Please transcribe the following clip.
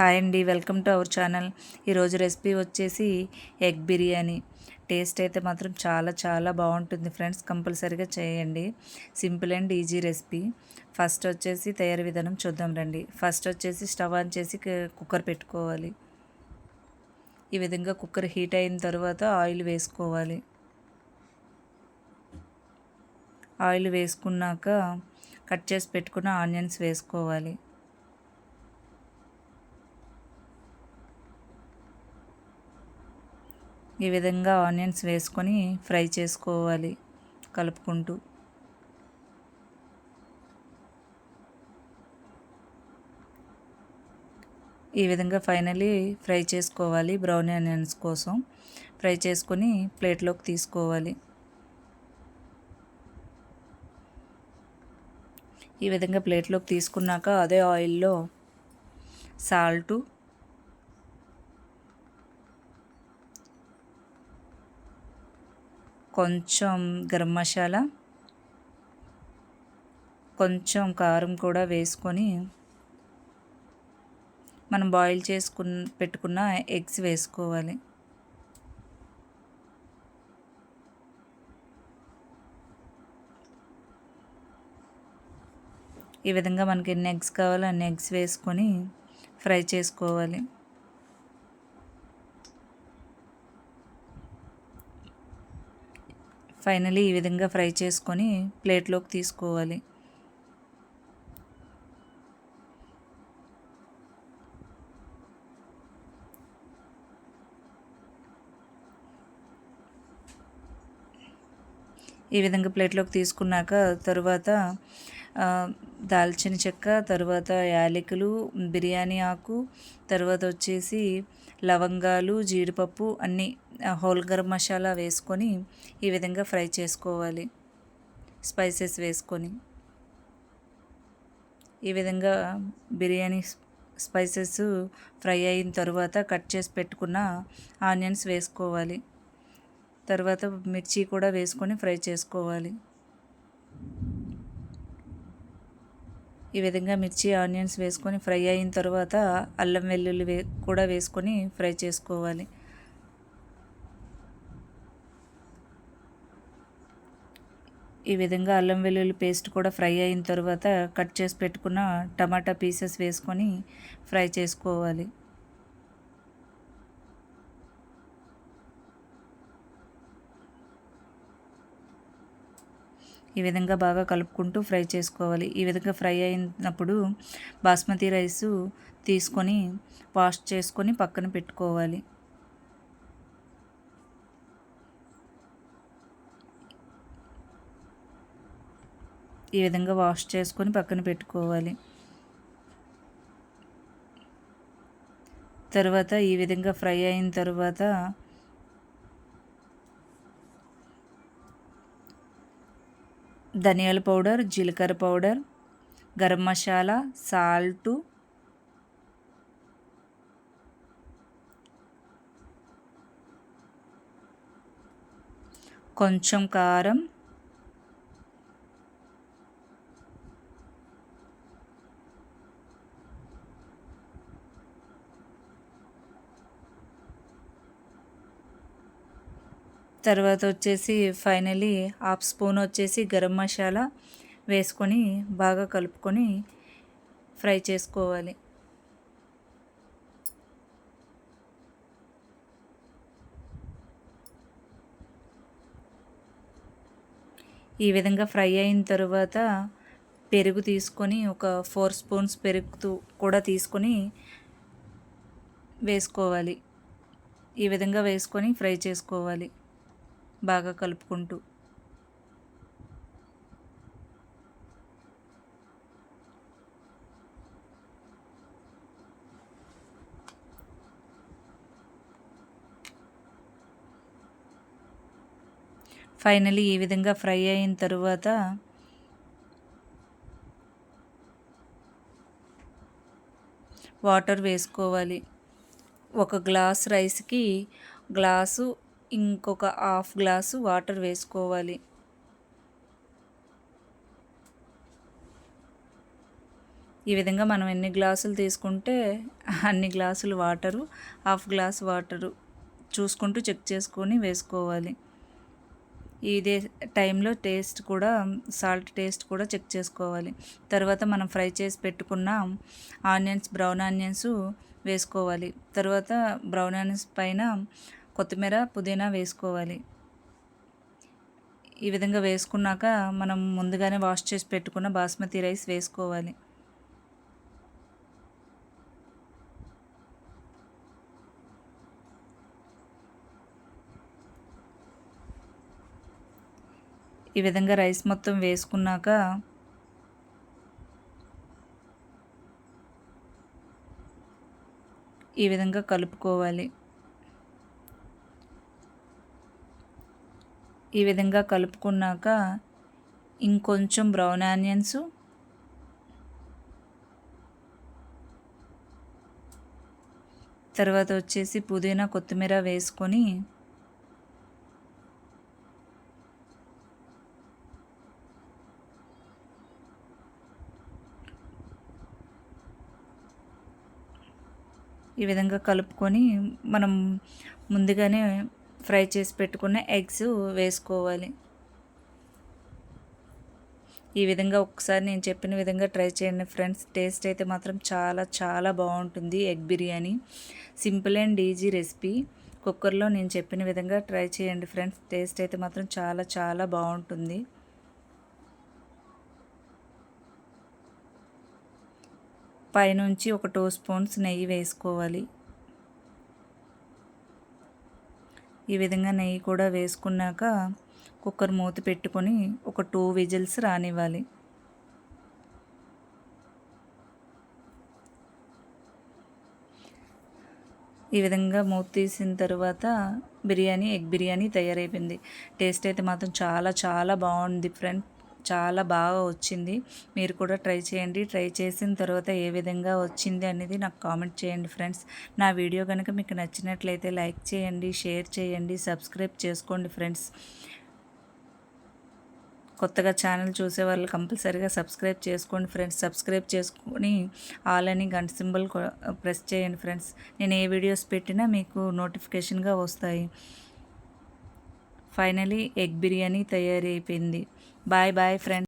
Hi అండి welcome to our channel. ఈరోజు recipe వచ్చేసి ఎగ్ బిర్యానీ. టేస్ట్ అయితే మాత్రం చాలా చాలా బాగుంటుంది ఫ్రెండ్స్ కంపల్సరీగా చేయండి. Simple and easy recipe. First వచ్చేసి తయారీ విధానం చూద్దాం రండి. ఫస్ట్ వచ్చేసి స్టవ్ ఆన్ చేసి కుక్కర్ పెట్టుకోవాలి. ఈ విధంగా కుక్కర్ హీట్ అయిన తర్వాత ఆయిల్ వేసుకోవాలి. ఆయిల్ వేసుకున్నాక కట్ చేసి పెట్టుకున్న ఆనియన్స్ వేసుకోవాలి. ఈ విధంగా ఆనియన్స్ వేసుకొని ఫ్రై చేసుకోవాలి కలుపుకుంటూ. ఈ విధంగా ఫైనలీ ఫ్రై చేసుకోవాలి బ్రౌన్ ఆనియన్స్ కోసం. ఫ్రై చేసుకొని ప్లేట్లోకి తీసుకోవాలి. ఈ విధంగా ప్లేట్లోకి తీసుకున్నాక అదే ఆయిల్లో సాల్టు కొంచెం గరం మసాలా కొంచెం కారం కూడా వేసుకొని మనం బాయిల్ చేసుకున్న పెట్టుకున్న ఎగ్స్ వేసుకోవాలి. ఈ విధంగా మనకి ఎన్ని ఎగ్స్ కావాలో అన్ని ఎగ్స్ వేసుకొని ఫ్రై చేసుకోవాలి. ఫైనలీ ఈ విధంగా ఫ్రై చేసుకొని ప్లేట్లోకి తీసుకోవాలి. ఈ విధంగా ప్లేట్లోకి తీసుకున్నాక తరువాత దాల్చిన చెక్క తరువాత యాలకులు బిర్యానీ ఆకు తర్వాత వచ్చేసి లవంగాలు జీడిపప్పు అన్నీ హోల్ గరం మసాలా వేసుకొని ఈ విధంగా ఫ్రై చేసుకోవాలి. స్పైసెస్ వేసుకొని. ఈ విధంగా బిర్యానీ స్పైసెస్ ఫ్రై అయిన తర్వాత కట్ చేసి పెట్టుకున్న ఆనియన్స్ వేసుకోవాలి. తర్వాత మిర్చి కూడా వేసుకొని ఫ్రై చేసుకోవాలి. ఈ విధంగా మిర్చి ఆనియన్స్ వేసుకొని ఫ్రై అయిన తర్వాత అల్లం వెల్లుల్లి వే కూడా వేసుకొని ఫ్రై చేసుకోవాలి. ఈ విధంగా అల్లం వెల్లుల్లి పేస్ట్ కూడా ఫ్రై అయిన తర్వాత కట్ చేసి పెట్టుకున్న టమాటా పీసెస్ వేసుకొని ఫ్రై చేసుకోవాలి. ఈ విధంగా బాగా కలుపుకుంటూ ఫ్రై చేసుకోవాలి. ఈ విధంగా ఫ్రై అయినప్పుడు బాస్మతి రైసు తీసుకొని వాష్ చేసుకొని పక్కన పెట్టుకోవాలి. ఈ విధంగా వాష్ చేసుకొని పక్కన పెట్టుకోవాలి. తర్వాత ఈ విధంగా ఫ్రై అయిన తర్వాత ధనియాల పౌడర్ జీలకర్ర పౌడర్ గరం మసాలా సాల్టు కొంచెం కారం తర్వాత వచ్చేసి ఫైనలీ హాఫ్ స్పూన్ వచ్చేసి గరం మసాలా వేసుకొని బాగా కలుపుకొని ఫ్రై చేసుకోవాలి. ఈ విధంగా ఫ్రై అయిన తర్వాత పెరుగు తీసుకొని ఒక ఫోర్ స్పూన్స్ పెరుగు కూడా తీసుకొని వేసుకోవాలి. ఈ విధంగా వేసుకొని ఫ్రై చేసుకోవాలి. బాగా కలుపుకుంటూ. ఫైనలీ ఈ విధంగా ఫ్రై అయిన తరువాత వాటర్ వేసుకోవాలి. ఒక గ్లాస్ రైస్కి గ్లాసు ఇంకొక హాఫ్ గ్లాసు వాటర్ వేసుకోవాలి. ఈ విధంగా మనం ఎన్ని గ్లాసులు తీసుకుంటే అన్ని గ్లాసులు వాటరు హాఫ్ గ్లాస్ వాటరు చూసుకుంటూ చెక్ చేసుకొని వేసుకోవాలి. ఇదే టైంలో టేస్ట్ కూడా సాల్ట్ టేస్ట్ కూడా చెక్ చేసుకోవాలి. తర్వాత మనం ఫ్రై చేసి పెట్టుకున్న ఆనియన్స్ బ్రౌన్ ఆనియన్స్ వేసుకోవాలి. తర్వాత బ్రౌన్ ఆనియన్స్ పైన కొత్తిమీర పుదీనా వేసుకోవాలి. ఈ విధంగా వేసుకున్నాక మనం ముందుగానే వాష్ చేసి పెట్టుకున్న బాస్మతి రైస్ వేసుకోవాలి. ఈ విధంగా రైస్ మొత్తం వేసుకున్నాక ఈ విధంగా కలుపుకోవాలి. ఈ విధంగా కలుపుకున్నాక ఇంకొంచెం బ్రౌన్ ఆనియన్స్. తర్వాత వచ్చేసి పుదీనా కొత్తిమీర వేసుకొని ఈ విధంగా కలుపుకొని మనం ముందుగానే ఫ్రై చేసి పెట్టుకున్న ఎగ్స్ వేసుకోవాలి. ఈ విధంగా ఒకసారి నేను చెప్పిన విధంగా ట్రై చేయండి ఫ్రెండ్స్. టేస్ట్ అయితే మాత్రం చాలా చాలా బాగుంటుంది egg biryani. Simple and easy recipe. కుక్కర్లో నేను చెప్పిన విధంగా ట్రై చేయండి ఫ్రెండ్స్. టేస్ట్ అయితే మాత్రం చాలా చాలా బాగుంటుంది. పైనుంచి ఒక టూ స్పూన్స్ నెయ్యి వేసుకోవాలి. ఈ విధంగా నెయ్యి కూడా వేసుకున్నాక కుక్కర్ మూత పెట్టుకొని ఒక టూ విజిల్స్ రానివ్వాలి. ఈ విధంగా మూత తీసిన తర్వాత బిర్యానీ ఎగ్ బిర్యానీ తయారైపోయింది. టేస్ట్ అయితే మాత్రం చాలా చాలా బాగుంది ఫ్రెండ్. చాలా బాగా వచ్చింది. మీరు కూడా ట్రై చేయండి. ట్రై చేసిన తర్వాత ఏ విధంగా వచ్చింది అనేది నాకు కామెంట్ చేయండి ఫ్రెండ్స్. నా వీడియో కనుక మీకు నచ్చినట్లయితే లైక్ చేయండి షేర్ చేయండి సబ్స్క్రైబ్ చేసుకోండి ఫ్రెండ్స్. కొత్తగా ఛానల్ చూసే వాళ్ళు కంపల్సరీగా సబ్స్క్రైబ్ చేసుకోండి ఫ్రెండ్స్. సబ్స్క్రైబ్ చేసుకొని ఆల్ అని గంట సింబల్ ప్రెస్ చేయండి ఫ్రెండ్స్. నేను ఏ వీడియోస్ పెట్టినా మీకు నోటిఫికేషన్గా వస్తాయి. ఫైనలీ ఎగ్ బిర్యానీ తయారైపోయింది. Bye bye friends.